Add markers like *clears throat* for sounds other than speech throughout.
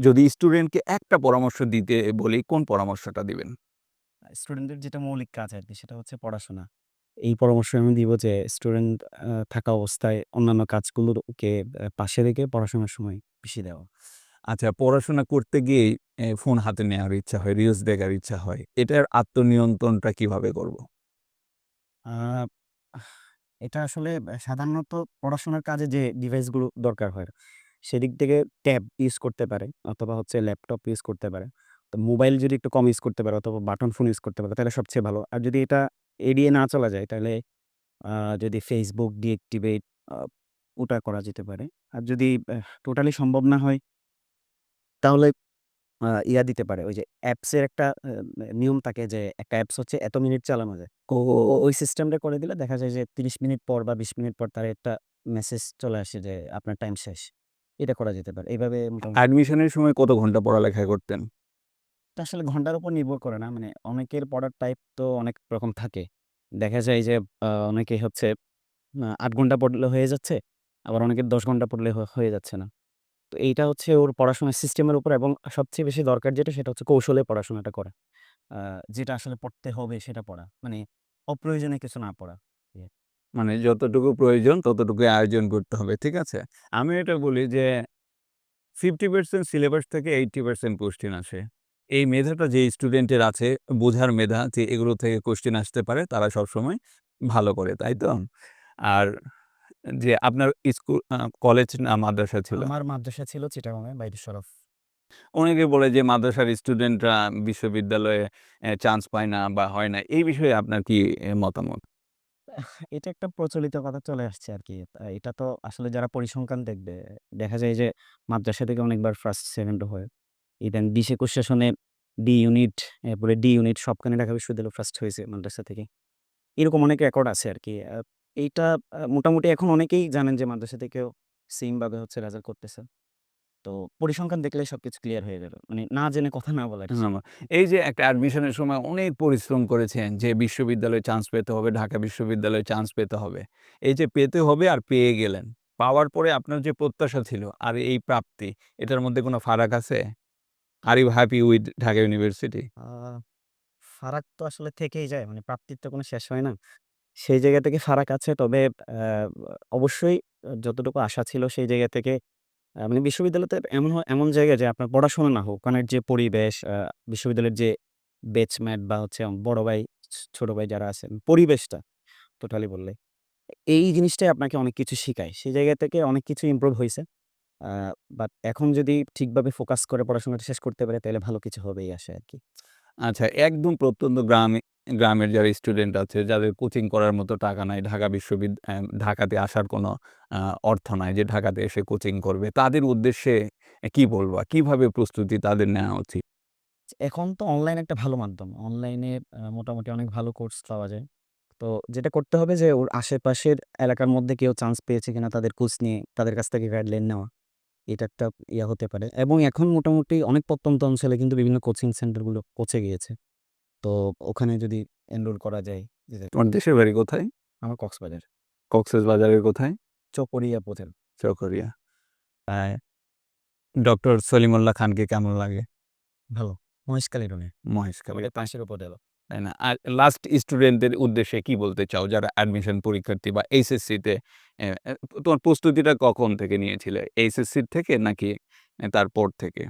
যদি স্টুডেন্টকে একটা পরামর্শ দিতে বলি, কোন পরামর্শটা দিবেন? স্টুডেন্টদের যেটা মৌলিক কাজ আরকি সেটা হচ্ছে পড়াশোনা। এই পরামর্শ আমি দিব যে স্টুডেন্ট থাকা অবস্থায় অন্যান্য কাজগুলোকে পাশে রেখে পড়াশোনার সময় বেশি দেওয়া। আচ্ছা পড়াশোনা করতে গিয়েই এ ফোন হাতে নেওয়ার ইচ্ছা হয়, রিলস দেখার ইচ্ছা হয়। এটার আত্মনিয়ন্ত্রণটা কীভাবে করব? এটা আসলে সাধারণত পড়াশোনার কাজে যে ডিভাইসগুলো দরকার হয়, সেদিক থেকে ট্যাব ইউজ করতে পারে অথবা হচ্ছে ল্যাপটপ ইউজ করতে পারে। তো মোবাইল যদি একটু কম ইউজ করতে পারে অথবা বাটন ফোন ইউজ করতে পারে তাহলে সবচেয়ে ভালো। আর যদি এটা এড়িয়ে না চলা যায় তাহলে যদি ফেসবুক ডিএক্টিভেট ওটা করা যেতে পারে। আর যদি টোটালি সম্ভব না হয় তাহলে ইয়া দিতে পারে ওই যে অ্যাপসের একটা নিয়ম থাকে যে একটা অ্যাপস হচ্ছে এত মিনিট চালানো যায়। ওই সিস্টেমটা করে দিলে দেখা যায় যে ৩০ মিনিট পর বা ২০ মিনিট পর তার একটা মেসেজ চলে আসে যে আপনার টাইম শেষ। এটা করা যেতে পারে। এইভাবে অ্যাডমিশনের সময় কত ঘণ্টা পড়ালেখা করতেন? আসলে ঘণ্টার উপর নির্ভর করে না। মানে অনেকের পড়ার টাইপ তো অনেক রকম থাকে। দেখা যায় যে অনেকে হচ্ছে আট ঘণ্টা পড়লে হয়ে যাচ্ছে। আবার অনেকের ১০ ঘণ্টা পড়লে হয়ে যাচ্ছে না। তো এইটা হচ্ছে ওর পড়াশোনার সিস্টেমের উপর এবং সবচেয়ে বেশি দরকার যেটা সেটা হচ্ছে কৌশলে পড়াশোনাটা করা। যেটা আসলে পড়তে হবে সেটা পড়া। মানে অপ্রয়োজনে কিছু না পড়া। মানে যতটুকু প্রয়োজন ততটুকু আয়োজন করতে হবে। ঠিক আছে? আমি এটা বলি যে 50% সিলেবাস থেকে 80% কোয়েশ্চেন আসে। এই মেধাটা যে স্টুডেন্টের আছে, বোঝার মেধা যে এগুলো থেকে কোয়েশ্চেন আসতে পারে তারা সবসময় ভালো করে, তাই তো? আর যে আপনার স্কুল কলেজ না মাদ্রাসা ছিল? আমার মাদ্রাসা ছিল চিটাগংয়ে বাইতুল শরফ। অনেকে বলে যে মাদ্রাসার স্টুডেন্টরা বিশ্ববিদ্যালয়ে চান্স পায় না বা হয় না। এই বিষয়ে আপনার কি মতামত? এটা একটা প্রচলিত কথা চলে আসছে আরকি। আ এটা তো আসলে যারা পরিসংখ্যান দেখবে, দেখা যায় যে মাদ্রাসা থেকে অনেকবার ফার্স্ট, সেকেন্ড হয়। ইভেন ২০-২১ সেশনে ডি ইউনিট, এরপরে ডি ইউনিট সবখানে ঢাকা বিশ্ববিদ্যালয় ফার্স্ট হয়েছে মাদ্রাসা থেকে। এরকম অনেক রেকর্ড আছে আরকি। আ এইটা মোটামুটি এখন অনেকেই জানেন যে মাদ্রাসা থেকেও সেম ভাবে হচ্ছে রেজাল্ট করতেছে। তো পরিসংখ্যান দেখলেই সবকিছু ক্লিয়ার হয়ে যাবে। মানে না জেনে কথা না বলা আরকি। এই যে একটা অ্যাডমিশনের সময় অনেক পরিশ্রম করেছেন যে বিশ্ববিদ্যালয়ে চান্স পেতে হবে, ঢাকা বিশ্ববিদ্যালয়ে চান্স পেতে হবে। এই যে পেতে হবে আর পেয়ে গেলেন। পাওয়ার পরে আপনার যে প্রত্যাশা ছিল আর এই প্রাপ্তি এটার মধ্যে কোনো ফারাক আছে? Are you happy with Dhaka university? আ ফারাক তো আসলে থেকেই যায়। মানে প্রাপ্তির তো কোনো শেষ হয় না। সেই জায়গা থেকে ফারাক আছে। তবে অবশ্যই যতটুকু আশা ছিল সেই জায়গা থেকে মানে বিশ্ববিদ্যালয়তে এমন হয় এমন জায়গায় যে আপনার পড়াশোনা না হোক, ওখানের যে পরিবেশ, বিশ্ববিদ্যালয়ের যে ব্যাচমেট বা হচ্ছে বড় ভাই, ছোট ভাই যারা আছেন, পরিবেশটা টোটালি বললে। এই জিনিসটাই আপনাকে অনেক কিছু শিখায়। সেই জায়গা থেকে অনেক কিছু ইমপ্রুভ হইছে। আ বাট এখন যদি ঠিকভাবে ফোকাস করে পড়াশোনাটা শেষ করতে পারে তাইলে ভালো কিছু হবেই আশা আরকি। আচ্ছা একদম প্রত্যন্ত গ্রামে গ্রামের যারা স্টুডেন্ট আছে যাদের কোচিং করার মতো টাকা নাই, ঢাকা বিশ্ববিদ্যালয় ঢাকাতে আসার কোনো অর্থ নাই যে ঢাকাতে এসে কোচিং করবে। তাদের উদ্দেশ্যে কি বলবা? কীভাবে প্রস্তুতি তাদের নেওয়া উচিত? এখন তো অনলাইন একটা ভালো মাধ্যম। অনলাইনে মোটামুটি অনেক ভালো কোর্স পাওয়া যায়। তো যেটা করতে হবে যে ওর আশেপাশের এলাকার মধ্যে কেউ চান্স পেয়েছে কিনা তাদের কোচ নিয়ে তাদের কাছ থেকে গাইডলাইন নেওয়া। এটা একটা ইয়া হতে পারে এবং এখন মোটামুটি অনেক প্রত্যন্ত অঞ্চলে কিন্তু বিভিন্ন কোচিং সেন্টারগুলো পৌঁছে গিয়েছে। তো ওখানে যদি এনরোল করা যায় তোমার দেশের বাড়ি কোথায়? আমার কক্সবাজার। কক্সেসবাজারের কোথায়? চকরিয়া পথের। চকরিয়া। ডক্টর সলিমুল্লাহ খানকে কেমন লাগে? ভালো। মহেশখালী রোডে। মহেশখালী। আমাদের পাশের উপজেলা। তাই না? আর লাস্ট স্টুডেন্টদের উদ্দেশ্যে কি বলতে চাও? যারা অ্যাডমিশন পরীক্ষার্থী বা এইচএসসিতে তোমার প্রস্তুতিটা কখন থেকে নিয়েছিলে? এইচএসসির থেকে নাকি তারপর থেকে?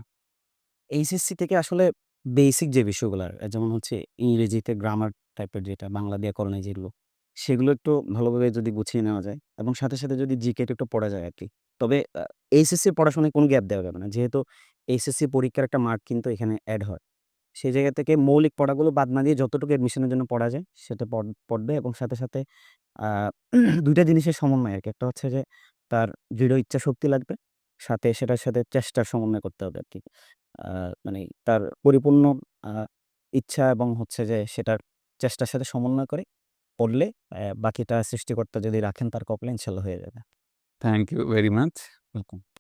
এইচএসসি থেকে আসলে বেসিক যে বিষয়গুলা যেমন হচ্ছে ইংরেজিতে গ্রামার টাইপের যেটা বাংলা দিয়ে করানো যেগুলো, সেগুলো একটু ভালোভাবে যদি গুছিয়ে নেওয়া যায় এবং সাথে, সাথে যদি জিকে টা একটু পড়া যায় আর কি তবে আ এইচএসসি পড়াশোনায় কোনো গ্যাপ দেওয়া যাবে না। যেহেতু এইচএসসি পরীক্ষার একটা মার্ক কিন্তু এখানে অ্যাড হয়। সেই জায়গা থেকে মৌলিক পড়াগুলো বাদ না দিয়ে যতটুকু অ্যাডমিশনের জন্য পড়া যায় সেটা পড় পড়বে এবং সাথে, সাথে *clears throat* দুইটা জিনিসের সমন্বয় আর কি একটা হচ্ছে যে তার দৃঢ় ইচ্ছা শক্তি লাগবে। সাথে সেটার সাথে চেষ্টার সমন্বয় করতে হবে আরকি। আ মানে তার পরিপূর্ণ আ ইচ্ছা এবং হচ্ছে যে সেটার চেষ্টার সাথে সমন্বয় করে পড়লে অ্যা বাকিটা সৃষ্টিকর্তা যদি রাখেন তার কপালে ইনশাল্লাহ হয়ে যাবে। Thank you very much. Welcome.